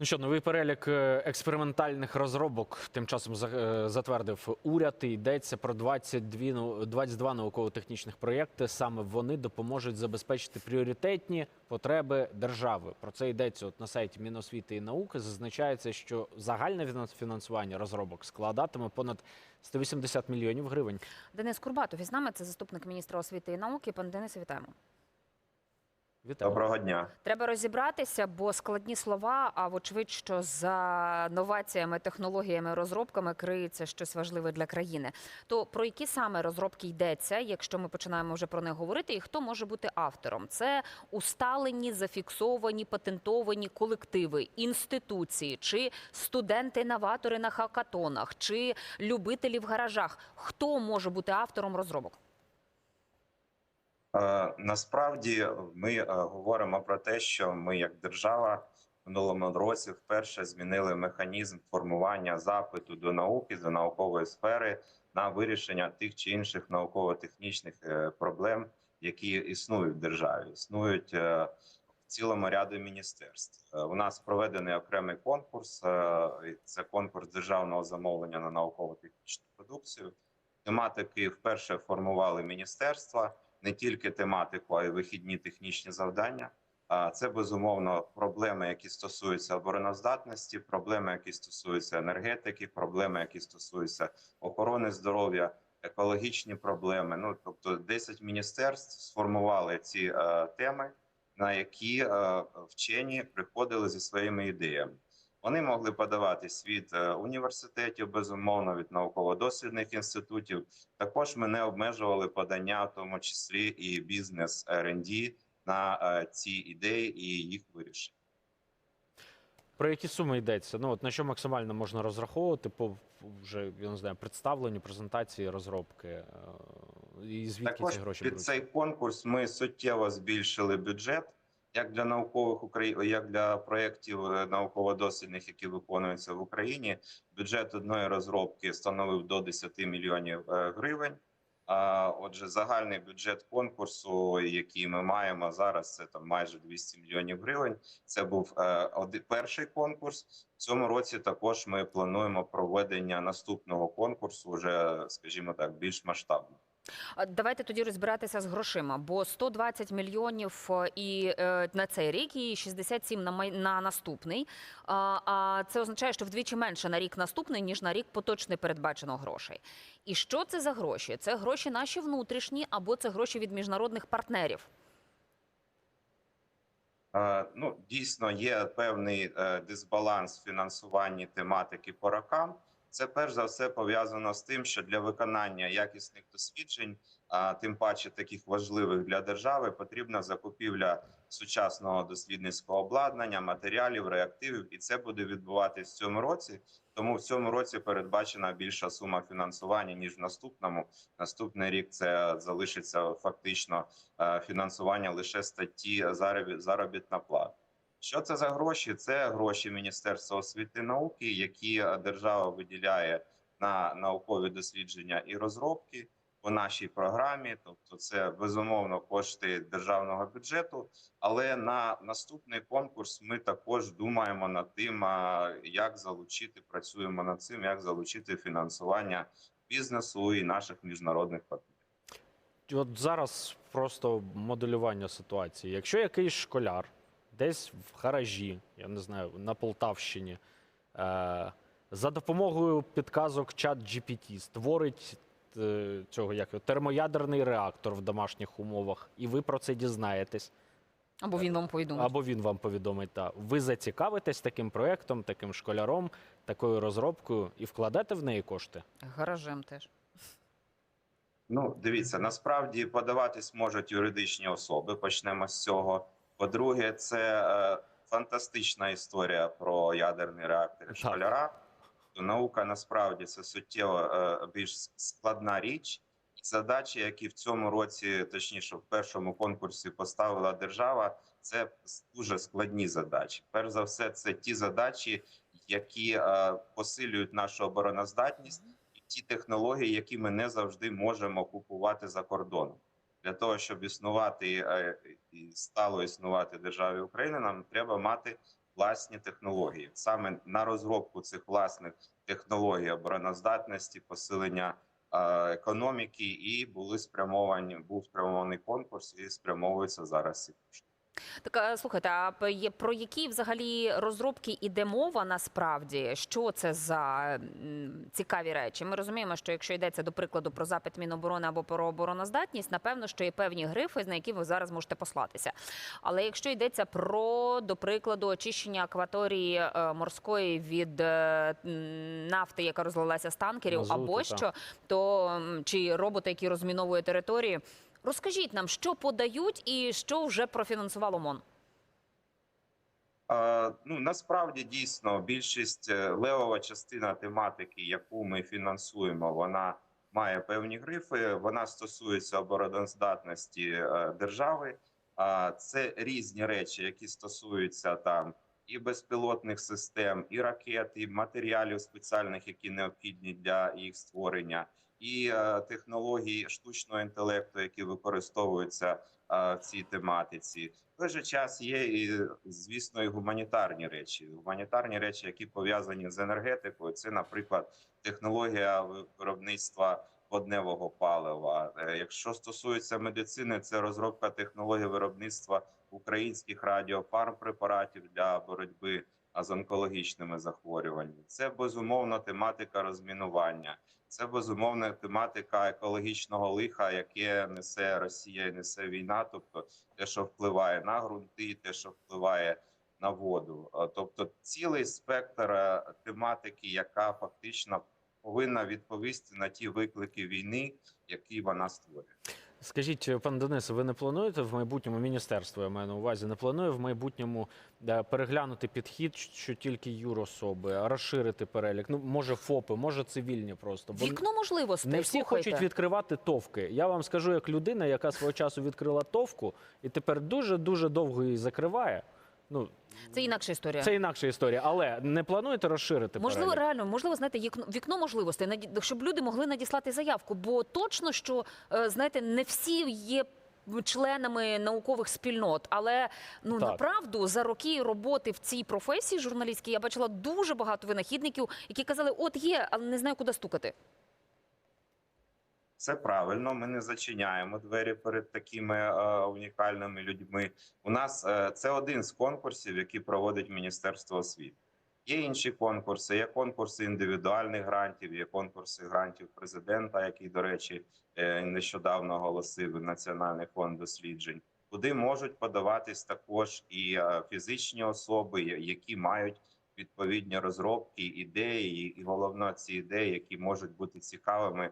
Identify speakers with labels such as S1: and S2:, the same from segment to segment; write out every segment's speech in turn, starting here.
S1: Ну що, новий перелік е, експериментальних розробок тим часом е, затвердив уряд. І йдеться про 22, нау- 22 науково-технічних проєкти. Саме вони допоможуть забезпечити пріоритетні потреби держави. Про це йдеться от на сайті Міносвіти і науки. Зазначається, що загальне фінансування розробок складатиме понад 180 мільйонів гривень.
S2: Денис Курбатов із нами це заступник міністра освіти і науки. Пане Денисе, вітаємо.
S1: Вітаю.
S3: Доброго дня.
S2: Треба розібратися, бо складні слова. А вочевидь, що за новаціями, технологіями, розробками криється щось важливе для країни. То про які саме розробки йдеться, якщо ми починаємо вже про них говорити, і хто може бути автором? Це усталені, зафіксовані, патентовані колективи, інституції, чи студенти-новатори на хакатонах, чи любителі в гаражах. Хто може бути автором розробок?
S3: Е, Насправді ми е, говоримо про те, що ми, як держава, в минулому році вперше змінили механізм формування запиту до науки до наукової сфери на вирішення тих чи інших науково-технічних е, проблем, які існують в державі. Існують в цілому ряду міністерств. У нас проведений окремий конкурс. Це конкурс державного замовлення на науково-технічну продукцію. Тематики вперше формували міністерства не тільки тематику, а й вихідні технічні завдання. Це безумовно проблеми, які стосуються обороноздатності, проблеми, які стосуються енергетики, проблеми, які стосуються охорони здоров'я, екологічні проблеми. Ну тобто, 10 міністерств сформували ці е, теми, на які е, вчені приходили зі своїми ідеями. Вони могли подаватись від е, університетів, безумовно, від науково-дослідних інститутів. Також ми не обмежували подання, в тому числі і бізнес R&D на е, ці ідеї і їх вирішення.
S1: Про які суми йдеться? Ну от на що максимально можна розраховувати по вже я не знаю представленню, презентації, розробки е, і звідки
S3: Також
S1: ці гроші
S3: під
S1: беруть?
S3: цей конкурс ми суттєво збільшили бюджет як для наукових як для проєктів е, науково-дослідних, які виконуються в Україні. Бюджет одної розробки становив до 10 мільйонів е, гривень. А отже, загальний бюджет конкурсу, який ми маємо зараз, це там майже 200 мільйонів гривень. Це був е, оди- перший конкурс. В цьому році також ми плануємо проведення наступного конкурсу, вже скажімо так, більш масштабно.
S2: Давайте тоді розбиратися з грошима, бо 120 мільйонів е, і е, на цей рік, і 67 на май- на наступний. А, це означає, що вдвічі менше на рік наступний ніж на рік поточний передбачено грошей. І що це за гроші? Це гроші наші внутрішні або це гроші від міжнародних партнерів?
S3: Е, Ну, дійсно, є певний дисбаланс в фінансуванні тематики по рокам. Це перш за все пов'язано з тим, що для виконання якісних досліджень, а тим паче таких важливих для держави, потрібна закупівля сучасного дослідницького обладнання, матеріалів, реактивів, і це буде відбуватись в цьому році. Тому в цьому році передбачена більша сума фінансування ніж в наступному. Наступний рік це залишиться фактично фінансування лише статті заробі- заробітна плата. Що це за гроші? Це гроші Міністерства освіти і науки, які е, держава виділяє на наукові дослідження і розробки по нашій програмі. Тобто, це безумовно кошти державного бюджету. Але на наступний конкурс ми також думаємо над тим, як залучити, працюємо над цим, як залучити фінансування бізнесу і наших міжнародних партнерів.
S1: От зараз просто моделювання ситуації. Якщо якийсь школяр десь в гаражі, я не знаю, на Полтавщині, е, за допомогою підказок чат GPT створить е, цього як термоядерний реактор в домашніх умовах, і ви про це дізнаєтесь,
S2: Або він вам повідомить?
S1: або він вам повідомить. Та ви зацікавитесь таким проєктом, таким школяром, такою розробкою і вкладете в неї кошти?
S2: Гаражем теж.
S3: Ну, дивіться, насправді подаватись можуть юридичні особи. Почнемо з цього. По-друге, це е, фантастична історія про ядерний реактор школяра. Наука насправді це суттєво е, більш складна річ. Задачі, які в цьому році, точніше, в першому конкурсі поставила держава, це дуже складні задачі. Перш за все, це ті задачі, які е, посилюють нашу обороноздатність і ті технології, які ми не завжди можемо купувати за кордоном. Для того щоб існувати е, і стало існувати державі України, нам треба мати власні технології. Саме на розробку цих власних технологій обороноздатності, посилення економіки, і були спрямовані. Був спрямований конкурс, і спрямовується зараз ці кошти.
S2: Так слухайте, а є- про які взагалі розробки іде мова насправді? Що це за цікаві речі? Ми розуміємо, що якщо йдеться до прикладу про запит Міноборони або про обороноздатність, напевно, що є певні грифи, на які ви зараз можете послатися. Але якщо йдеться про, до прикладу, очищення акваторії е, морської від е, нафти, яка розлилася з танкерів,
S1: Мазуту,
S2: або що, то чи роботи, які розміновують території. Розкажіть нам, що подають і що вже профінансувало МОН.
S3: Ну насправді дійсно більшість е, левова частина тематики, яку ми фінансуємо, вона має певні грифи. Вона стосується обороноздатності е, держави. Це різні речі, які стосуються там і безпілотних систем, і ракет, і матеріалів спеціальних, які необхідні для їх створення, і е, технологій штучного інтелекту, які використовуються е, в цій тематиці. В той же час є і звісно і гуманітарні речі. Гуманітарні речі, які пов'язані з енергетикою, це, наприклад, технологія виробництва водневого палива. Е, Якщо стосується медицини, це розробка технологій виробництва українських радіофармпрепаратів для боротьби з онкологічними захворюваннями. Це безумовно тематика розмінування. Це безумовно тематика екологічного лиха, яке несе Росія і несе війна, тобто те, що впливає на ґрунти, те, що впливає на воду. Е, Тобто, цілий спектр е, тематики, яка фактично повинна відповісти на ті виклики війни, які вона створює.
S1: Скажіть, пан Денисе, ви не плануєте в майбутньому міністерство? Я маю на увазі, не планує в майбутньому е, переглянути підхід, що тільки юрособи, а розширити перелік? Ну може ФОПи, може цивільні просто. Бо
S2: Вікно можливостей.
S1: не всі
S2: слухайте.
S1: хочуть відкривати товки. Я вам скажу, як людина, яка свого часу відкрила товку, і тепер дуже дуже довго її закриває. Ну
S2: Це інакша історія.
S1: це інакша історія, але не плануєте розширити
S2: Можливо,
S1: перелік?
S2: реально, можливо, знаєте, вікно, вікно можливостей, щоб люди могли надіслати заявку. Бо точно, що е, знаєте, не всі є членами наукових спільнот, але ну
S1: Так.
S2: направду за роки роботи в цій професії журналістській я бачила дуже багато винахідників, які казали, от є, але не знаю, куди стукати.
S3: Це правильно. Ми не зачиняємо двері перед такими е, унікальними людьми. У нас е, це один з конкурсів, які проводить Міністерство освіти. Є інші конкурси, є конкурси індивідуальних грантів, є конкурси грантів президента, який, до речі, е, нещодавно оголосив Національний фонд досліджень, куди можуть подаватись також і е, фізичні особи, які мають відповідні розробки, ідеї, і головно ці ідеї, які можуть бути цікавими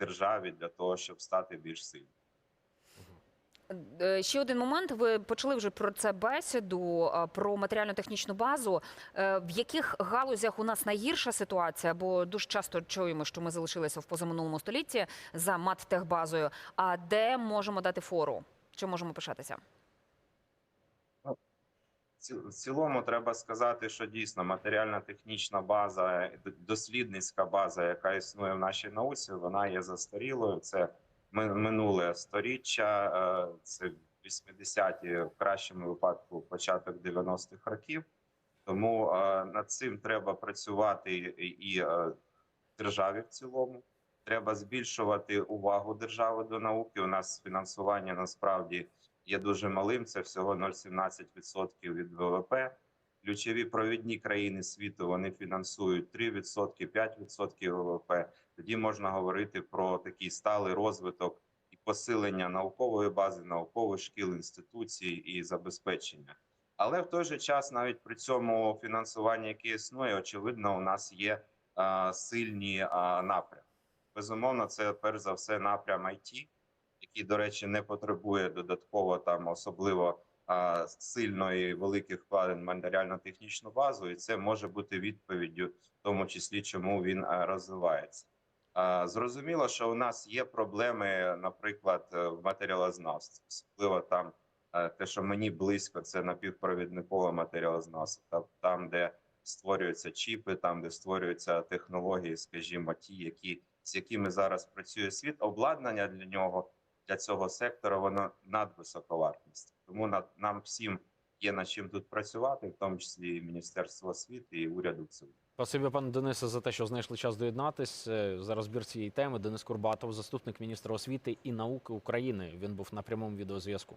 S3: державі для того, щоб стати більш сильним.
S2: Е, Ще один момент. Ви почали вже про це бесіду про матеріально-технічну базу. Е, В яких галузях у нас найгірша ситуація? Бо дуже часто чуємо, що ми залишилися в позаминулому столітті за маттехбазою. А де можемо дати фору? Чи можемо пишатися?
S3: В цілому треба сказати, що дійсно матеріально-технічна база, дослідницька база, яка існує в нашій науці, вона є застарілою. Це ми- минуле сторіччя, е, це 80-ті, в кращому випадку початок 90-х років. Тому е, над цим треба працювати і, і е, державі в цілому. Треба збільшувати увагу держави до науки. У нас фінансування насправді є дуже малим. Це всього 0,17% від ВВП. Ключові провідні країни світу вони фінансують 3%, 5% ВВП. Тоді можна говорити про такий сталий розвиток і посилення наукової бази, наукових шкіл, інституцій і забезпечення. Але в той же час, навіть при цьому фінансуванні, яке існує, очевидно, у нас є а, сильні а, напрями. Безумовно, це перш за все напрям IT, який, до речі, не потребує додатково там особливо а, сильної великих вкладень матеріально-технічну базу, і це може бути відповіддю, в тому числі чому він а, розвивається. А, Зрозуміло, що у нас є проблеми, наприклад, е, в матеріалознавстві, особливо там е, те, що мені близько, це напівпровідникове матеріалознавство, та- там, де створюються чіпи, там де створюються технології, скажімо, ті, які з якими зараз працює світ, обладнання для нього для цього сектора воно надвисоковартісне. Тому на- нам всім є над чим тут працювати, в тому числі і Міністерство освіти і уряду в.
S1: Спасибі, пане Денисе, за те, що знайшли час доєднатись. Е, За розбір цієї теми Денис Курбатов, заступник міністра освіти і науки України. Він був на прямому відеозв'язку.